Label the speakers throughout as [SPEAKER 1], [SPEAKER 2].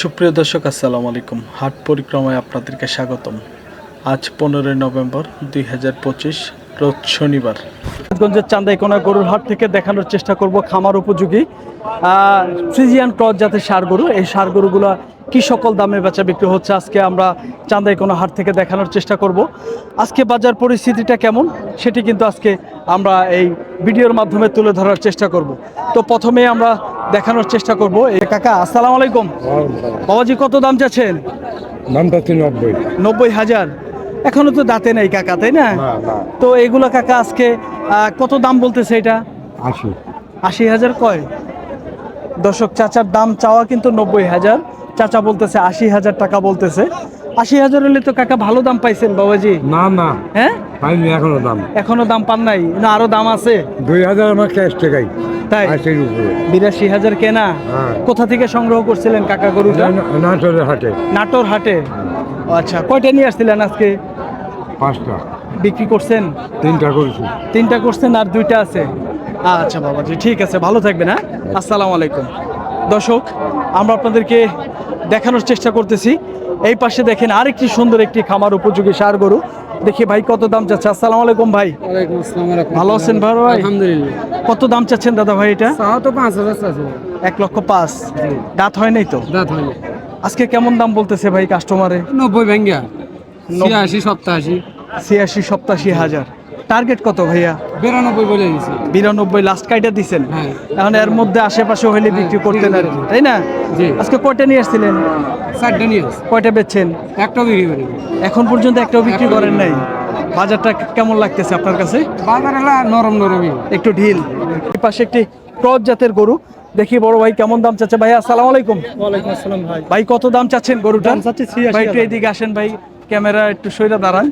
[SPEAKER 1] সুপ্রিয় দর্শক আসসালামু আলাইকুম। হাট পরিক্রমায় আপনাদেরকে স্বাগতম। আজ পনেরোই নভেম্বর দুই হাজার পঁচিশ রোজ শনিবার। গঞ্জের চান্দাইকোনা গরুর হাট থেকে দেখানোর চেষ্টা করব খামার উপযোগী আহ, ফ্রিজিয়ান ক্রস জাতের সার গরু। এই সার গরুগুলো কি সকল দামে বেচা বিক্রি হচ্ছে আজকে আমরা চান্দাইকোনা হাট থেকে দেখানোর চেষ্টা করব। আজকে বাজার পরিস্থিতিটা কেমন সেটি কিন্তু আজকে আমরা এই ভিডিওর মাধ্যমে তুলে ধরার চেষ্টা করব। তো প্রথমে আমরা দেখানোর চেষ্টা করব। এই কাকা আসসালামু আলাইকুম। বাবাজি কত দাম চাচ্ছেন?
[SPEAKER 2] দামটা হচ্ছে নব্বই।
[SPEAKER 1] নব্বই হাজার। এখনও তো দাঁতে নেই কাকা তাই না? তো এগুলো কাকা আজকে কত দাম বলতেছে এটা?
[SPEAKER 2] আশি।
[SPEAKER 1] আশি হাজার কয়? দর্শক চাচার দাম চাওয়া কিন্তু নব্বই হাজার। চাচা বলতেছে আশি হাজার টাকা বলতেছে। আশি হাজার হলে তো কাকা ভালো দাম পাইছেন বাবাজি।
[SPEAKER 2] না না।
[SPEAKER 1] হ্যাঁ?
[SPEAKER 2] পাইনি এখনও দাম।
[SPEAKER 1] এখনও দাম পান নাই না আরও দাম আছে?
[SPEAKER 2] দুই হাজার আমার ক্যাশ টাকাই।
[SPEAKER 1] তাই? বিরাশি হাজার কেনা?
[SPEAKER 2] হ্যাঁ।
[SPEAKER 1] কোথা থেকে সংগ্রহ করছিলেন কাকা গরুটা?
[SPEAKER 2] নাটোরের হাটে।
[SPEAKER 1] নাটোর হাটে? আচ্ছা কয়টা নিয়ে আসছিলেন আজকে?
[SPEAKER 2] পাঁচটা।
[SPEAKER 1] বিক্রি করছেন?
[SPEAKER 2] তিনটা করেছি।
[SPEAKER 1] তিনটা করছেন আর দুইটা আছে? আচ্ছা বাবাজি ঠিক আছে ভালো থাকবেন হ্যাঁ? আসসালামু আলাইকুম। দর্শক আমরা আপনাদেরকে দেখানোর চেষ্টা করতেছি। এই পাশে দেখেন আরেকটি সুন্দর একটি খামার উপযোগী সার গরু। দেখি ভাই কত দাম চাচ্ছে? আসসালামু আলাইকুম ভাই। ভালো আছেন ভাই?
[SPEAKER 3] আলহামদুলিল্লাহ।
[SPEAKER 1] কত দাম চাচ্ছেন দাদা ভাই এটা?
[SPEAKER 3] তো পাঁচ হাজার
[SPEAKER 1] এক লক্ষ পাঁচ। দাঁত হয় নাই তো?
[SPEAKER 3] দাঁত
[SPEAKER 1] আজকে কেমন দাম বলতেছে ভাই কাস্টমারে
[SPEAKER 3] নব্বই ভেঙ্গা। ছিয়াশি সপ্তাশি।
[SPEAKER 1] ছিয়াশি সপ্তাশি হাজার। টার্গেট কত ভাইয়া?
[SPEAKER 3] বিরানব্বই বলে দিয়েছি।
[SPEAKER 1] বিরানব্বই লাস্ট কাইটা দিছেন?
[SPEAKER 3] হ্যাঁ।
[SPEAKER 1] এখন এর মধ্যে আশেপাশে হইলে বিক্রি করতেন আর কি, তাই না? আজকে কয়টা নিয়ে আসছিলেন?
[SPEAKER 3] চারটে নিয়ে
[SPEAKER 1] কয়টা বেচছেন?
[SPEAKER 3] একটাও বিক্রি করি
[SPEAKER 1] এখন পর্যন্ত একটাও বিক্রি করেন নাই? বাজারটা কেমন লাগতেছে আপনার কাছে?
[SPEAKER 3] বাজার নরম নরমই।
[SPEAKER 1] একটু ঢিল। এই পাশে একটি ক্রস জাতের গরু। দেখি বড় ভাই কেমন দাম চাচ্ছে। ভাই আসসালামু আলাইকুম।
[SPEAKER 3] ওয়ালাইকুম আসসালাম ভাই।
[SPEAKER 1] ভাই কত দাম চাচ্ছেন গরুটা
[SPEAKER 3] দাম চাচ্ছি
[SPEAKER 1] ভাই একটু এদিকে আসেন ভাই ক্যামেরা একটু সইরা দাঁড়ান।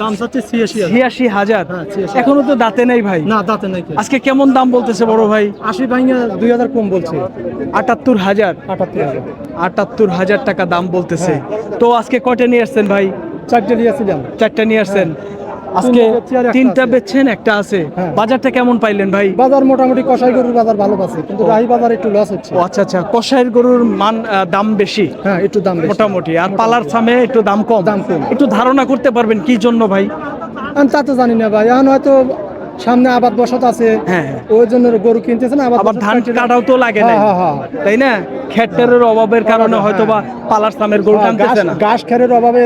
[SPEAKER 3] দাম চাচ্ছে ছিয়াশি
[SPEAKER 1] ছিয়াশি হাজার?
[SPEAKER 3] হ্যাঁ, 86,000
[SPEAKER 1] এখনও তো দাঁতে নেই ভাই।
[SPEAKER 3] না দাঁতে নেই
[SPEAKER 1] আজকে কেমন দাম বলতেছে বড় ভাই?
[SPEAKER 3] আশি ভাঙ্গা দুই হাজার কম বলছে।
[SPEAKER 1] আটাত্তর হাজার?
[SPEAKER 3] আটাত্তর হাজার।
[SPEAKER 1] আটাত্তর হাজার টাকা দাম বলতেছে। তো আজকে কয়টা নিয়ে আসছেন ভাই?
[SPEAKER 3] চারটে দিয়েছিলাম
[SPEAKER 1] চারটা নিয়ে আসছেন। আজকে
[SPEAKER 3] তিনটা।
[SPEAKER 1] বেচছেন একটা আছে।
[SPEAKER 3] হ্যাঁ।
[SPEAKER 1] বাজারটা কেমন পাইলেন ভাই?
[SPEAKER 3] বাজার মোটামুটি কষাই গরুর বাজার ভালো আছে কিন্তু রাহি বাজার একটু লস হচ্ছে।
[SPEAKER 1] ও আচ্ছা আচ্ছা। কষাইয়ের গরুর মান দাম বেশি?
[SPEAKER 3] হ্যাঁ একটু দাম
[SPEAKER 1] মোটামুটি। আর পালার সামে একটু দাম কম?
[SPEAKER 3] দাম কম।
[SPEAKER 1] একটু ধারণা করতে পারবেন কি জন্য ভাই?
[SPEAKER 3] আমি তা তো জানি না ভাই। এখন হয়তো সামনে আবাদ বসত আছে।
[SPEAKER 1] হ্যাঁ।
[SPEAKER 3] ওই জন্য গরু কিনতেছে না
[SPEAKER 1] আবার ধান কাটাও তো লাগে না
[SPEAKER 3] হ্যাঁ, হ্যাঁ, হ্যাঁ।
[SPEAKER 1] তাই না? খেটের অভাবের কারণে
[SPEAKER 3] হ্যাঁ।
[SPEAKER 1] হয়তো বা পালার সামের গরু টানতেছে না।
[SPEAKER 3] ঘাস খেরের অভাবে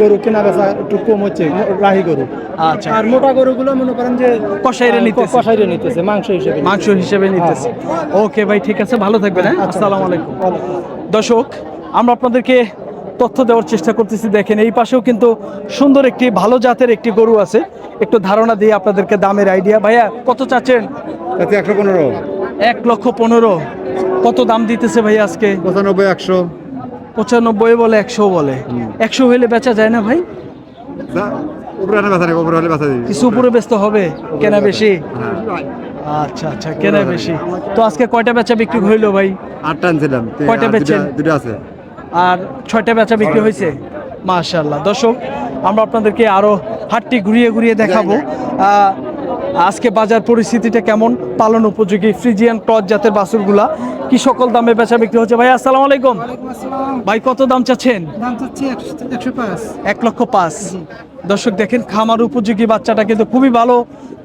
[SPEAKER 3] গরু কেনা বেচা একটু কম হচ্ছে রাহি গরু।
[SPEAKER 1] আচ্ছা।
[SPEAKER 3] আর মোটা গরুগুলো মনে করেন যে
[SPEAKER 1] কষাইরে নিতেছে।
[SPEAKER 3] কষাইরে নিতেছে মাংস হিসেবে
[SPEAKER 1] মাংস হিসেবে নিতেছে। ওকে ভাই ঠিক আছে ভালো থাকবেন হ্যাঁ?
[SPEAKER 3] আচ্ছা,
[SPEAKER 1] আসসালামু আলাইকুম। দর্শক আমরা আপনাদেরকে তথ্য দেওয়ার চেষ্টা করতেছি। দেখেন এই পাশেও কিন্তু সুন্দর একটি ভালো জাতের একটি গরু আছে। একটু ধারণা দিয়ে আপনাদেরকে দামের আইডিয়া। ভাইয়া কত চাচ্ছেন?
[SPEAKER 2] একশো পনেরো।
[SPEAKER 1] এক লক্ষ পনেরো। কত দাম দিতেছে ভাই আজকে?
[SPEAKER 2] পঁচানব্বই একশো।
[SPEAKER 1] পঁচানব্বই বলে একশো বলে। একশো হইলে বেচা যায় না ভাই?
[SPEAKER 2] বেচা বেচা
[SPEAKER 1] কিছু উপরে ব্যস্ত হবে? কেনা বেশি? আচ্ছা আচ্ছা কেনা বেশি। তো আজকে কয়টা বেচা বিক্রি হইল ভাই?
[SPEAKER 2] আটটা আনছিলাম।
[SPEAKER 1] কয়টা?
[SPEAKER 2] দুটা- দুটা আছে।
[SPEAKER 1] আর ছয়টা বেচা বিক্রি হয়েছে। মাশাল্লাহ দর্শক আমরা আপনাদেরকে আরও হাটটি ঘুরিয়ে ঘুরিয়ে দেখাবো। আজকে বাজার পরিস্থিতিটা কেমন? পালন উপযোগী ফ্রিজিয়ান ক্রস জাতের বাছুরগুলা কি সকল দামে বেচা বিক্রি হচ্ছে? ভাই আসসালামু আলাইকুম। ভাই কত দাম চাচ্ছেন? এক লক্ষ পাঁচ। দর্শক দেখেন খামার উপযোগী বাচ্চাটা কিন্তু খুবই ভালো।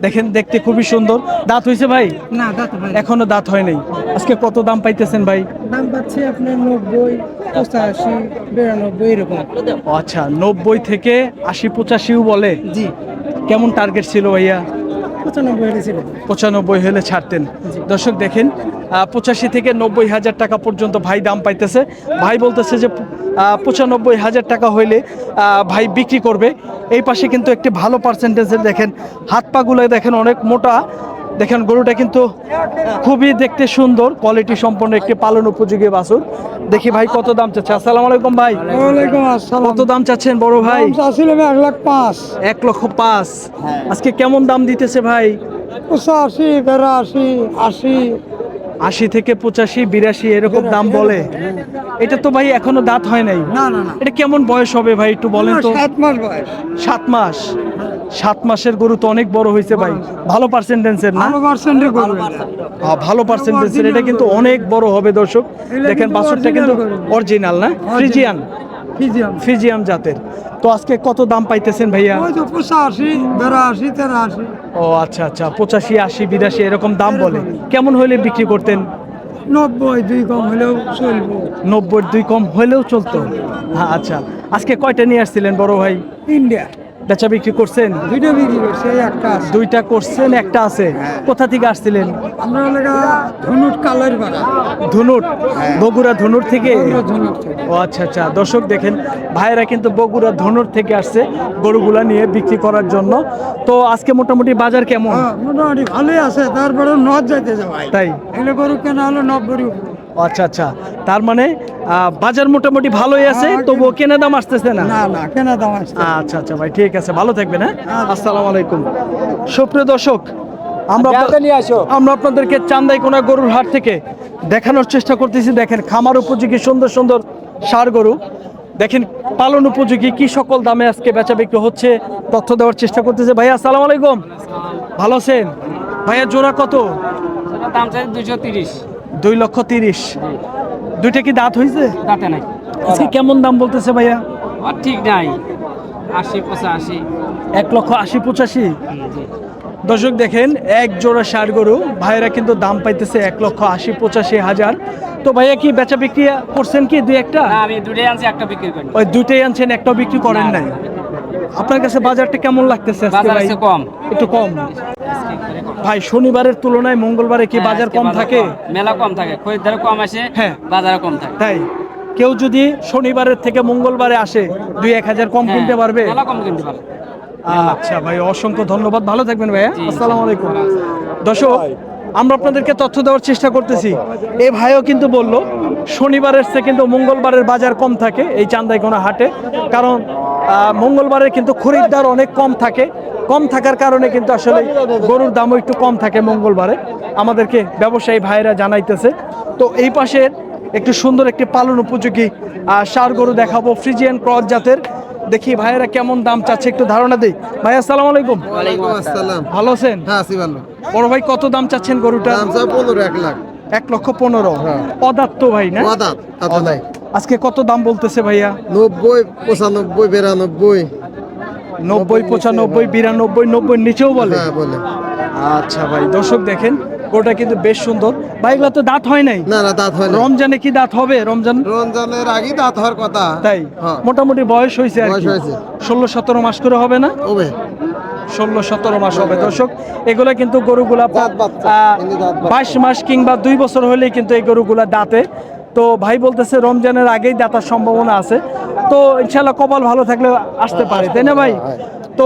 [SPEAKER 1] দেখেন দেখতে খুবই সুন্দর। দাঁত হয়েছে ভাই?
[SPEAKER 3] না দাঁত
[SPEAKER 1] এখনও দাঁত হয় নাই। আজকে কত দাম পাইতেছেন ভাই?
[SPEAKER 3] দাম পাচ্ছে আপনার নব্বই পঁচাশি বিরানব্বই এরকম।
[SPEAKER 1] আচ্ছা নব্বই থেকে আশি পঁচাশিও বলে?
[SPEAKER 3] জি।
[SPEAKER 1] কেমন টার্গেট ছিল ভাইয়া?
[SPEAKER 3] পঁচানব্বই
[SPEAKER 1] হলে ছাড়তেন। দর্শক দেখেন পঁচাশি থেকে নব্বই হাজার টাকা পর্যন্ত ভাই দাম পাইতেছে। ভাই বলতেছে যে পঁচানব্বই হাজার টাকা হইলে ভাই বিক্রি করবে। এই পাশে কিন্তু একটি ভালো পার্সেন্টেজের দেখেন হাত পাগুলো দেখেন অনেক মোটা। দেখেন গরুটা কিন্তু খুবই দেখতে সুন্দর কোয়ালিটি সম্পন্ন একটি পালন উপযোগী বাছুর। দেখি ভাই কত দাম চাচ্ছে। আসসালামু আলাইকুম ভাই।
[SPEAKER 3] ওয়ালাইকুম আসসালাম।
[SPEAKER 1] কত দাম চাচ্ছেন বড় ভাই?
[SPEAKER 3] এক লাখ পাঁচ।
[SPEAKER 1] এক লক্ষ পাঁচ। আজকে কেমন দাম দিতেছে ভাই?
[SPEAKER 3] পঁচাশি বেরাশি আশি।
[SPEAKER 1] আশি থেকে পঁচাশি বিরাশি এরকম দাম বলে। এটা তো ভাই এখনও দাঁত হয় নাই।
[SPEAKER 3] না না না।
[SPEAKER 1] এটা কেমন বয়স হবে ভাই একটু বলেন তো?
[SPEAKER 3] সাত মাস বয়স।
[SPEAKER 1] সাত মাস। সাত মাসের গরু তো অনেক বড় হয়েছে ভাই। ভালো পার্সেন্টেন্সের না?
[SPEAKER 3] ভালো পার্সেন্টে করবে
[SPEAKER 1] ভালো পার্সেন্টেন্সের এটা কিন্তু অনেক বড় হবে দর্শক। দেখেন বাছুরটা কিন্তু অরিজিনাল না? ফ্রিজিয়ান
[SPEAKER 3] ফিজিয়াম
[SPEAKER 1] জাতের। তো আজকে কত দাম পাইতেছেন ভাইয়া?
[SPEAKER 3] পঁচাশি বেড়াশি তেরাশি।
[SPEAKER 1] ও আচ্ছা আচ্ছা। পঁচাশি আশি বিরাশি এরকম দাম বলে। কেমন হলে বিক্রি করতেন?
[SPEAKER 3] নব্বই দুই কম হলেও চলবো।
[SPEAKER 1] নব্বই দুই কম হলেও চলতো। হ্যাঁ আচ্ছা। আজকে কয়টা নিয়ে আসছিলেন বড় ভাই?
[SPEAKER 3] ইন্ডিয়া
[SPEAKER 1] বেচা বিক্রি করছেন?
[SPEAKER 3] দুইটা বিক্রি করছে একটা
[SPEAKER 1] দুইটা করছেন একটা আছে। কোথা থেকে আসছিলেন?
[SPEAKER 3] আমরা লেগা ধনুট কালের
[SPEAKER 1] ধনুট? বগুড়া ধনুর থেকে। ও আচ্ছা আচ্ছা। দর্শক দেখেন ভাইয়েরা কিন্তু বগুড়া ধনুর থেকে আসছে গরুগুলা নিয়ে বিক্রি করার জন্য। তো আজকে মোটামুটি বাজার কেমন?
[SPEAKER 3] হ্যাঁ, মোটামুটি ভালোই আছে তারপরে নদ যাইতে ভাই।
[SPEAKER 1] তাই?
[SPEAKER 3] এগুলো গরু কেনা হলো নব্বই
[SPEAKER 1] আচ্ছা আচ্ছা। তার মানে আহ, বাজার মোটামুটি ভালোই আছে
[SPEAKER 3] হ্যাঁ,
[SPEAKER 1] তবুও কেনা দাম আসতেছে না?
[SPEAKER 3] না না কেনা দাম আছে
[SPEAKER 1] আচ্ছা আচ্ছা ভাই ঠিক আছে ভালো থাকবেন হ্যাঁ? আসসালামু আলাইকুম। সুপ্রিয় দর্শক আমরা আপনা- আমরা আপনাদেরকে চান্দাইকোনা গরুর হাট থেকে দেখানোর চেষ্টা করতেছি। দেখেন খামার উপযোগী সুন্দর সুন্দর সার গরু। দেখেন পালন উপযোগী কি সকল দামে আজকে বেচা বিক্রি হচ্ছে তথ্য দেওয়ার চেষ্টা করতেছে। ভাইয়া আসসালামু আলাইকুম। ভালো আছেন? ভাইয়া জোড়া কত?
[SPEAKER 4] দাম চাই দুশো তিরিশ।
[SPEAKER 1] দুই লক্ষ তিরিশ। দুইটা কি দাঁত হয়েছে
[SPEAKER 4] দাঁতে নাই।
[SPEAKER 1] আজকে কেমন দাম বলতেছে ভাইয়া?
[SPEAKER 4] আর ঠিক নাই। আশি পঁচাশি।
[SPEAKER 1] এক লক্ষ আশি পঁচাশি? দর্শক দেখেন এক জোড়া ষাট গরু। ভাইরা কিন্তু দাম পাইতেছে এক লক্ষ আশি পঁচাশি হাজার। তো ভাইয়া কি বেচা বিক্রি করছেন কি দুই একটা?
[SPEAKER 4] আমি দুটোই আনছি একটা বিক্রি করি।
[SPEAKER 1] ওই দুইটাই আনছেন একটাও বিক্রি করেন নাই? আপনার কাছে বাজারটা কেমন লাগতেছে আজকে ভাই?
[SPEAKER 4] কম।
[SPEAKER 1] একটু কম। ভাই শনিবারের তুলনায় মঙ্গলবারে কি
[SPEAKER 4] হ্যাঁ,
[SPEAKER 1] বাজার কম থাকে?
[SPEAKER 4] মেলা কম থাকে খরিদ্দার কম আসে
[SPEAKER 1] হ্যাঁ।
[SPEAKER 4] বাজারে কম থাকে।
[SPEAKER 1] তাই? কেউ যদি শনিবারের থেকে মঙ্গলবারে আসে দুই এক হাজার কম
[SPEAKER 4] হ্যাঁ,
[SPEAKER 1] কিনতে পারবে?
[SPEAKER 4] মেলা কম কিনতে পারবে।
[SPEAKER 1] আচ্ছা ভাই অসংখ্য ধন্যবাদ। ভালো থাকবেন ভাইয়া। আসসালামু আলাইকুম। দর্শক আমরা আপনাদেরকে তথ্য দেওয়ার চেষ্টা করতেছি। এই ভাইও কিন্তু বলল, শনিবারের চেয়ে কিন্তু মঙ্গলবারের বাজার কম থাকে এই চান্দাই চান্দাইকোনা হাটে। কারণ মঙ্গলবারে কিন্তু খরিদ্দার অনেক কম থাকে। কম থাকার কারণে কিন্তু আসলে গরুর দামও একটু কম থাকে মঙ্গলবারে। আমাদেরকে ব্যবসায়ী ভাইয়েরা জানাইতেছে। তো এই পাশের একটু সুন্দর একটি পালন উপযোগী ষাঁড় গরু দেখাবো ফ্রিজিয়ান ক্রস জাতের। দেখি ভাইয়েরা কেমন দাম চাচ্ছে একটু ধারণা দেই। ভাই আসসালামু আলাইকুম।
[SPEAKER 2] আসসালাম।
[SPEAKER 1] ভালো আছেন?
[SPEAKER 2] হ্যাঁ আছি ভালো।
[SPEAKER 1] বড় ভাই কত দাম চাচ্ছেন গরুটা
[SPEAKER 2] দাম পনেরো এক লাখ।
[SPEAKER 1] এক লক্ষ পনেরো।
[SPEAKER 2] হ্যাঁ।
[SPEAKER 1] অদাত্ত ভাই না? আজকে কত দাম বলতেছে ভাইয়া?
[SPEAKER 2] নব্বই পঁচানব্বই বিরানব্বই।
[SPEAKER 1] নব্বই পঁচানব্বই বিরানব্বই নব্বই নিচেও বলে?
[SPEAKER 2] হ্যাঁ বলে।
[SPEAKER 1] আচ্ছা ভাই দর্শক দেখেন গরুটা কিন্তু বেশ সুন্দর। ভাই এগুলা তো দাঁত হয় নাই?
[SPEAKER 2] না না দাঁত হয় না
[SPEAKER 1] রমজানে কি দাঁত হবে? রমজান
[SPEAKER 2] রমজানের আগে দাঁত হওয়ার কথা।
[SPEAKER 1] তাই?
[SPEAKER 2] হ্যাঁ।
[SPEAKER 1] মোটামুটি বয়স হয়েছে আর। ষোলো সতেরো মাস করে হবে না?
[SPEAKER 2] হবে।
[SPEAKER 1] ষোলো সতেরো মাস হবে। দর্শক এগুলো কিন্তু গরুগুলা। বাইশ মাস কিংবা দুই বছর হলেই কিন্তু এই গরুগুলা দাঁতে তো ভাই বলতেছে রমজানের আগেই দাতার সম্ভাবনা আছে। তো ইনশাল্লাহ কপাল ভালো থাকলে আসতে পারে তাই না ভাই? তো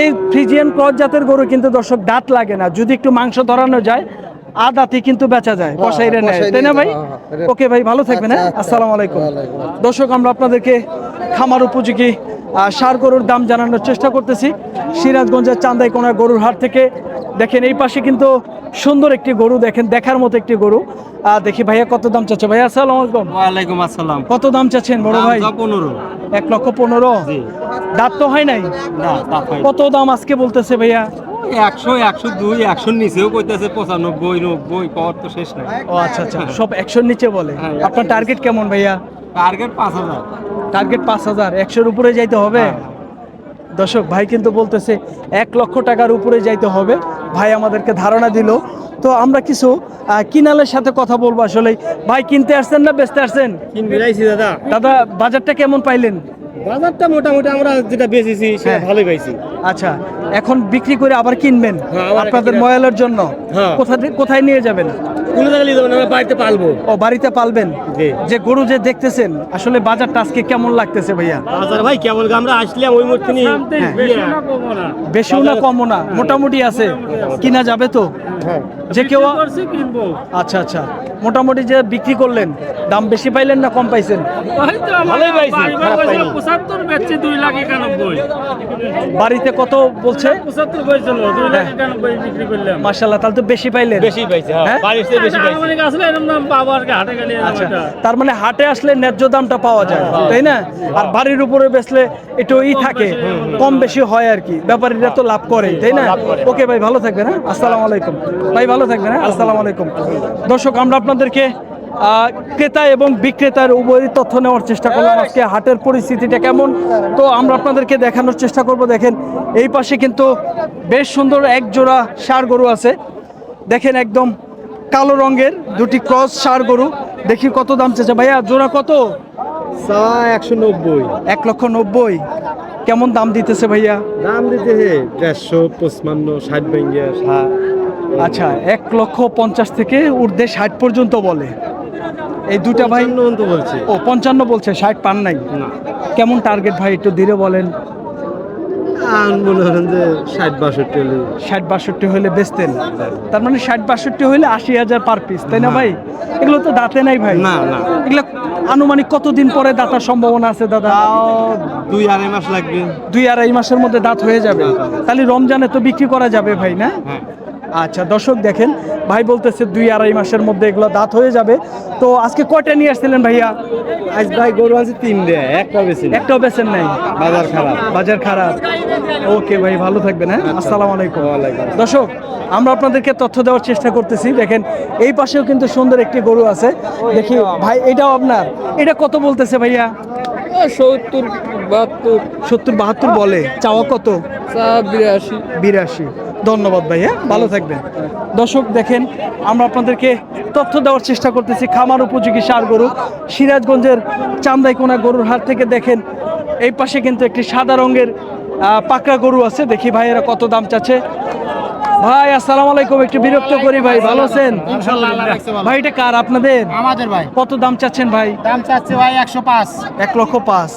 [SPEAKER 1] এই ফ্রিজিয়ান ক্রস জাতের গরু কিন্তু দর্শক দাঁত লাগে না যদি একটু মাংস ধরানো যায় আদাতি কিন্তু বেচা যায় কষাইরে নেয় তাই না ভাই?
[SPEAKER 2] হ্যাঁ, হ্যাঁ।
[SPEAKER 1] ওকে ভাই ভালো থাকবেন হ্যাঁ?
[SPEAKER 2] আচ্ছা, আচ্ছা।
[SPEAKER 1] আসসালামু আলাইকুম। দর্শক আমরা আপনাদেরকে খামার উপযোগী ষাঁড় গরুর দাম জানানোর চেষ্টা করতেছি। সিরাজগঞ্জের চান্দাই কোনা গরুর হাট থেকে দেখেন এই পাশে কিন্তু সুন্দর একটি গরু দেখেন দেখার মতো একটি গরু। দেখি ভাইয়া কত দাম চাচ্ছে। ভাইয়া আসসালামু আলাইকুম।
[SPEAKER 4] ওয়ালাইকুম আসসালাম।
[SPEAKER 1] কত দাম চাচ্ছেন বড় ভাই?
[SPEAKER 4] পনেরো।
[SPEAKER 1] এক লক্ষ পনেরো? দাঁত তো হয় নাই?
[SPEAKER 4] হয়
[SPEAKER 1] কত দাম আজকে বলতেছে ভাইয়া?
[SPEAKER 4] একশো একশো দুই একশো নিচেও কইতেছে পঁচানব্বই নব্বই কর তো শেষ নাই।
[SPEAKER 1] ও আচ্ছা আচ্ছা। সব একশোর নিচে বলে।
[SPEAKER 4] হ্যাঁ,
[SPEAKER 1] আপনার টার্গেট কেমন ভাইয়া?
[SPEAKER 4] টার্গেট পাঁচ হাজার।
[SPEAKER 1] টার্গেট পাঁচ হাজার। একশোর উপরে যাইতে হবে? দর্শক ভাই কিন্তু বলতেছে এক লক্ষ টাকার উপরে যাইতে হবে। ভাই আমাদেরকে ধারণা দিল। তো আমরা কিছু কিনালের সাথে কথা বলব আসলে ভাই কিনতে আসছেন না বেচতে আসছেন?
[SPEAKER 4] দাদা।
[SPEAKER 1] দাদা বাজারটা কেমন পাইলেন?
[SPEAKER 4] বাজারটা মোটামুটি আমরা যেটা বেচেছি
[SPEAKER 1] সেটা হ্যাঁ।
[SPEAKER 4] ভালোই পাইছি।
[SPEAKER 1] আচ্ছা এখন বিক্রি করে আবার কিনবেন?
[SPEAKER 4] হ্যাঁ,
[SPEAKER 1] আপনাদের ময়ালের জন্য।
[SPEAKER 4] হ্যাঁ।
[SPEAKER 1] কোথায় কোথায় নিয়ে যাবেন?
[SPEAKER 4] কোনো জায়গায় যাবেন? আমরা বাড়িতে পালবো।
[SPEAKER 1] ও বাড়িতে পালবেন? যে গরু যে দেখতেছেন আসলে বাজারটা আজকে কেমন লাগতেছে ভাইয়া?
[SPEAKER 4] বাজার ভাই কেমন আমরা আসলাম ওই নিয়ে।
[SPEAKER 1] বেশিও না কমও না। মোটামুটি আছে। কিনা যাবে তো? যে কেউ
[SPEAKER 4] কিনবো।
[SPEAKER 1] আচ্ছা আচ্ছা। মোটামুটি যে বিক্রি করলেন দাম বেশি পাইলেন না কম পাইছেন? ভালোই পাইছি
[SPEAKER 4] পঁচাত্তর বেচছে দুই লাখ একানব্বই।
[SPEAKER 1] বাড়িতে কত বলছে?
[SPEAKER 4] পঁচাত্তর বলছিল দুই লাখ একানব্বই বিক্রি করলাম।
[SPEAKER 1] মার্শাল্লাহ তাহলে তো বেশি পাইলেন।
[SPEAKER 4] বেশি পাইছে
[SPEAKER 1] হ্যাঁ?
[SPEAKER 4] বাড়ির চেয়ে বেশি পাইছে। আসলে এরকম দাম পাবো আর হাটে গেলে
[SPEAKER 1] আচ্ছা তার মানে হাটে আসলে ন্যায্য দামটা পাওয়া যায় তাই না? আর বাড়ির উপরে বেচলে একটু ই থাকে কম বেশি হয় আর কি। ব্যাপারীরা তো লাভ করে তাই না? ওকে ভাই ভালো থাকবেন হ্যাঁ? আসসালামু আলাইকুম। ভাই ভালো থাকবেন হ্যাঁ? আসসালামু আলাইকুম। দর্শক আমরা আপনাদেরকে ক্রেতা এবং বিক্রেতার উভয় তথ্য নেওয়ার চেষ্টা করলাম। আজকে হাটের পরিস্থিতিটা কেমন? তো আমরা আপনাদেরকে দেখানোর চেষ্টা করব। দেখেন এই পাশে কিন্তু বেশ সুন্দর এক জোড়া সার গরু আছে। দেখেন একদম কালো রঙের দুটি ক্রস সার গরু। দেখি কত দাম চেয়েছে। ভাইয়া জোড়া কত?
[SPEAKER 2] একশো নব্বই।
[SPEAKER 1] এক লক্ষ নব্বই। কেমন দাম দিতেছে ভাইয়া?
[SPEAKER 2] দাম দিতে হে দেড়শো পঁচপান্ন ষাট ভেঙ্গে ষাট
[SPEAKER 1] আচ্ছা এক লক্ষ পঞ্চাশ থেকে ঊর্ধ্বে ষাট পর্যন্ত বলে। এই দুটা ভাই
[SPEAKER 2] বলছে।
[SPEAKER 1] ও পঞ্চান্ন বলছে ষাট পান নাই।
[SPEAKER 2] না।
[SPEAKER 1] কেমন টার্গেট ভাই একটু ধীরে বলেন।
[SPEAKER 2] মনে করেন যে ষাট বাষট্টি হলে
[SPEAKER 1] ষাট বাষট্টি হলে বেচতেন। তার মানে ষাট বাষট্টি হলে আশি হাজার পার পিস তাই না ভাই? এগুলো তো দাঁতে নাই ভাই।
[SPEAKER 2] না, না।
[SPEAKER 1] এগুলো আনুমানিক কতদিন পরে দাঁতার সম্ভাবনা আছে দাদা?
[SPEAKER 2] দুই আড়াই মাস লাগবে।
[SPEAKER 1] দুই আড়াই মাসের মধ্যে দাঁত হয়ে যাবে। তাহলে রমজানে তো বিক্রি করা যাবে ভাই না?
[SPEAKER 2] হ্যাঁ।
[SPEAKER 1] আচ্ছা দর্শক দেখেন ভাই বলতেছে দুই আড়াই মাসের মধ্যে এগুলো দাঁত হয়ে যাবে। তো আজকে কয়টা নিয়ে আসছিলেন ভাইয়া?
[SPEAKER 2] আজ ভাই গরু আছে তিনটে একটা বেশি না।
[SPEAKER 1] একটাও বেছেন নাই?
[SPEAKER 2] বাজার খারাপ।
[SPEAKER 1] বাজার খারাপ। ওকে ভাই ভালো থাকবেন হ্যাঁ? আসসালামু আলাইকুম।
[SPEAKER 2] ওয়ালাইকুম।
[SPEAKER 1] দর্শক আমরা আপনাদেরকে তথ্য দেওয়ার চেষ্টা করতেছি। দেখেন এই পাশেও কিন্তু সুন্দর একটি গরু আছে। দেখি ভাই এটাও আপনার? এটা কত বলতেছে ভাইয়া?
[SPEAKER 3] সত্তর বাহাত্তর।
[SPEAKER 1] সত্তর বাহাত্তর বলে। চাওয়া কত?
[SPEAKER 3] বিরাশি।
[SPEAKER 1] বিরাশি। ধন্যবাদ ভাই হ্যাঁ ভালো থাকবেন। দর্শক দেখেন আমরা আপনাদেরকে তথ্য দেওয়ার চেষ্টা করতেছি খামার উপযোগী সার গরু। সিরাজগঞ্জের চান্দাইকোনা গরুর হাট থেকে দেখেন এই পাশে কিন্তু একটি সাদা রঙের পাকড়া গরু আছে। দেখি ভাইয়েরা কত দাম চাচ্ছে। ভাই আসসালাম আলাইকুম একটু বিরক্ত করি ভাই ভালো আছেন? ভাই এটা কার আপনাদের?
[SPEAKER 5] আমাদের ভাই।
[SPEAKER 1] কত দাম চাচ্ছেন ভাই?
[SPEAKER 5] দাম চাচ্ছে ভাই একশো পাঁচ।
[SPEAKER 1] এক লক্ষ পাঁচ।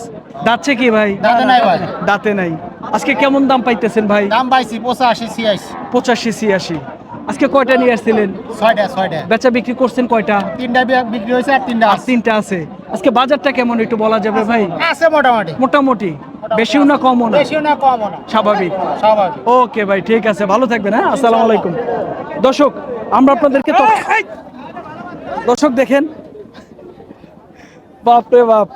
[SPEAKER 1] দাঁতছে কি ভাই?
[SPEAKER 5] দাঁতে নাই ভাই।
[SPEAKER 1] দাঁতে নাই। আজকে কেমন দাম পাইতেছেন ভাই?
[SPEAKER 5] দাম পাইছি পঁচাশি ছিয়াশি।
[SPEAKER 1] পঁচাশি ছিয়াশি। আজকে কয়টা নিয়ে আসছিলেন?
[SPEAKER 5] ছয়টা ছয়টা।
[SPEAKER 1] বেচা বিক্রি করছেন কয়টা?
[SPEAKER 5] তিনটা বিয়া- বিক্রি হয়েছে আর তিনটা আছে।
[SPEAKER 1] তিনটা আছে। আজকে বাজারটা কেমন একটু বলা যাবে ভাই?
[SPEAKER 5] আছে মোটামুটি।
[SPEAKER 1] মোটামুটি। বেশিও না কমও না?
[SPEAKER 5] বেশিও না কমও না।
[SPEAKER 1] স্বাভাবিক।
[SPEAKER 5] স্বাভাবিক।
[SPEAKER 1] ওকে ভাই ঠিক আছে। ভালো থাকবেন হ্যাঁ? আসসালামু আলাইকুম। দর্শক আমরা আপনাদেরকে তো দর্শক দেখেন। বাপ রে বাপ।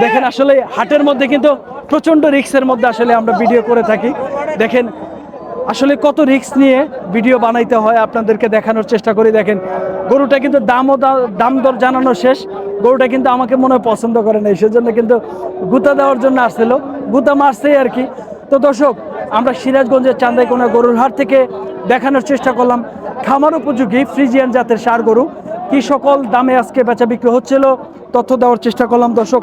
[SPEAKER 1] দেখেন আসলে হাটের মধ্যে কিন্তু প্রচণ্ড রিক্সের মধ্যে আসলে আমরা ভিডিও করে থাকি। দেখেন, আসলে কত রিক্স নিয়ে ভিডিও বানাইতে হয় আপনাদেরকে দেখানোর চেষ্টা করি। দেখেন, গরুটা কিন্তু দামও দাম দর জানানো শেষ। গরুটা কিন্তু আমাকে মনে হয় পছন্দ করে নাই, সেজন্য কিন্তু গুতা দেওয়ার জন্য আসছিল। গুতা মারছেই আর কি। তো দর্শক, আমরা সিরাজগঞ্জের চান্দাইকোনা গরুর হাট থেকে দেখানোর চেষ্টা করলাম। খামার উপযোগী ফ্রিজিয়ান জাতের সার গরু। কি সকল দামে আজকে বেচা বিক্রি হচ্ছিল, তথ্য দেওয়ার চেষ্টা করলাম। দর্শক